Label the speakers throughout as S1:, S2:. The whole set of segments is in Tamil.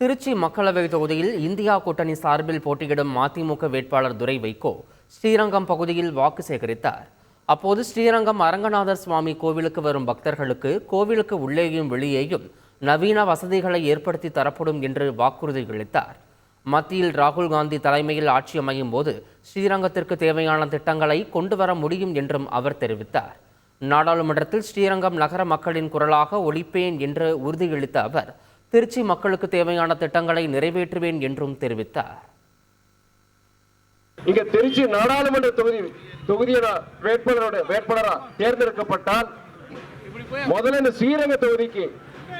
S1: திருச்சி மக்களவை தொகுதியில் இந்தியா கூட்டணி சார்பில் போட்டியிடும் மதிமுக வேட்பாளர் துரை வைகோ ஸ்ரீரங்கம் பகுதியில் வாக்கு சேகரித்தார். அப்போது ஸ்ரீரங்கம் அரங்கநாதர் சுவாமி கோவிலுக்கு வரும் பக்தர்களுக்கு கோவிலுக்கு உள்ளேயும் வெளியேயும் நவீன வசதிகளை ஏற்படுத்தி தரப்படும் என்று வாக்குறுதி அளித்தார். மத்தியில் ராகுல் காந்தி தலைமையில் ஆட்சி அமையும் போது ஸ்ரீரங்கத்திற்கு தேவையான திட்டங்களை கொண்டு வர முடியும் என்றும் அவர் தெரிவித்தார். நாடாளுமன்றத்தில் ஸ்ரீரங்கம் நகர மக்களின் குரலாக ஒழிப்பேன் என்று உறுதியளித்த அவர் திருச்சி மக்களுக்கு தேவையான திட்டங்களை நிறைவேற்றுவேன் என்றும் தெரிவித்தார்.
S2: இங்க திருச்சி நாடாளுமன்ற தொகுதி தொகுதியோட வேட்பாளரோட வேட்பாளரா தேர்ந்தெடுக்கப்பட்டால் முதல்ல இந்த ஸ்ரீரங்க தொகுதிக்கு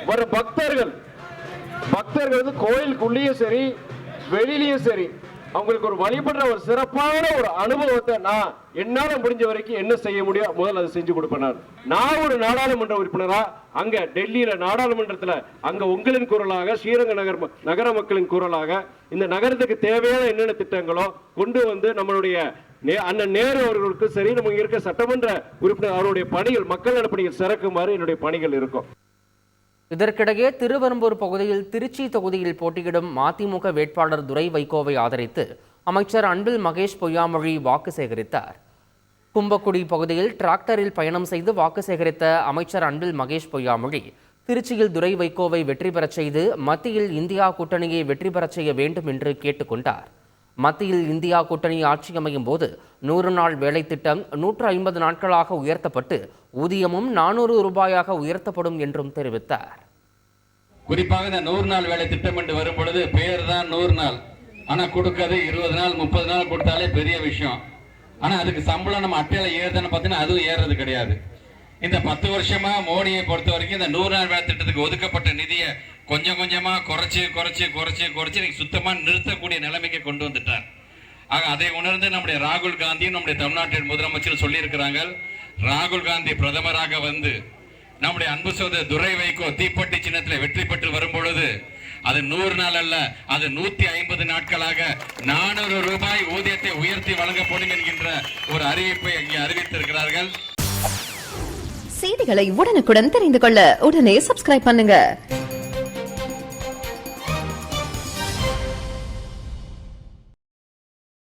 S2: வர பக்தர்கள் பக்தர்கள் வந்து கோயிலுக்குள்ளேயும் சரி வெளியிலயும் சரி அவங்களுக்கு ஒரு வழிபடுற ஒரு சிறப்பான ஒரு அனுபவத்தை நான் என்னால முடிஞ்ச வரைக்கும் என்ன செய்ய முடியும்? முதல்ல அதை செஞ்சு கொடுப்பேன் நான். நான் ஒரு நாடாளுமன்ற உறுப்பினரா? அங்க டெல்லியில நாடாளுமன்றத்துல அங்க உங்களின் குரலாக ஸ்ரீரங்க நகர் நகர மக்களின் குரலாக இந்த நகரத்துக்கு தேவையான என்னென்ன திட்டங்களோ கொண்டு வந்து நம்மளுடைய நே- அண்ணன் நேரு அவர்களுக்கு சரி நம்ம இருக்க சட்டமன்ற உறுப்பினர் அவருடைய பணிகள் மக்கள் நல சிறக்குமாறு என்னுடைய பணிகள் இருக்கும்.
S1: இதற்கிடையே திருவெரும்பூர் பகுதியில் திருச்சி தொகுதியில் போட்டியிடும் மதிமுக வேட்பாளர் துரை வைகோவை ஆதரித்து அமைச்சர் அன்பில் மகேஷ் பொய்யாமொழி வாக்கு சேகரித்தார். கும்பக்குடி பகுதியில் டிராக்டரில் பயணம் செய்து வாக்கு சேகரித்த அமைச்சர் அன்பில் மகேஷ் பொய்யாமொழி திருச்சியில் துரை வைகோவை வெற்றி பெறச் செய்து மத்தியில் இந்தியா கூட்டணியை வெற்றி பெறச் செய்ய வேண்டும் என்று கேட்டுக்கொண்டார் மத்தியில் இந்தியா கூட்டணி ஆட்சி அமையும் போது நூறு நாள் வேலை திட்டம் நூற்று ஐம்பது நாட்களாக உயர்த்தப்பட்டு ஊதியமும் நானூறு ரூபாயாக உயர்த்தப்படும் என்றும் தெரிவித்தார்.
S3: குறிப்பாக இந்த நூறு நாள் வேலை திட்டம் என்று வரும் பொழுது பேர் தான் நூறு நாள். ஆனால் கொடுக்கறது இருபது நாள் முப்பது நாள் கொடுத்தாலே பெரிய விஷயம். ஆனால் அதுக்கு சம்பளம் நம்ம அட்டையில ஏறுதுன்னு பார்த்தீங்கன்னா அதுவும் ஏறுறது கிடையாது. இந்த பத்து வருஷமா மோடியை பொறுத்த வரைக்கும் இந்த நூறு நாள் வேலை திட்டத்துக்கு ஒதுக்கப்பட்ட நிதியை கொஞ்சம் கொஞ்சமா குறைச்சி குறைச்சி குறைச்சி குறைச்சி இன்னைக்கு சுத்தமா நிறுத்தக்கூடிய நிலைமைக்கு கொண்டு வந்துட்டார். ஆக அதை உணர்ந்து நம்முடைய ராகுல் காந்தியும் நம்முடைய தமிழ்நாட்டின் முதலமைச்சர் சொல்லியிருக்கிறாங்க ராகுல் காந்தி பிரதமராக வந்து நம்முடைய அன்பு சோதர துரை வைகோ தீப்பட்டி சின்னத்தில் வெற்றி பெற்று வரும் பொழுது அது நூறு நாள் அல்ல அது நூத்தி ஐம்பது நாட்களாக நானூறு ரூபாய் ஊதியத்தை உயர்த்தி வழங்கப்படும் என்கின்ற ஒரு அறிவிப்பை இங்கே அறிவித்திருக்கிறார்கள்.
S4: செய்திகளை உடனுக்குடன் தெரிந்து கொள்ள உடனே சப்ஸ்கிரைப் பண்ணுங்க.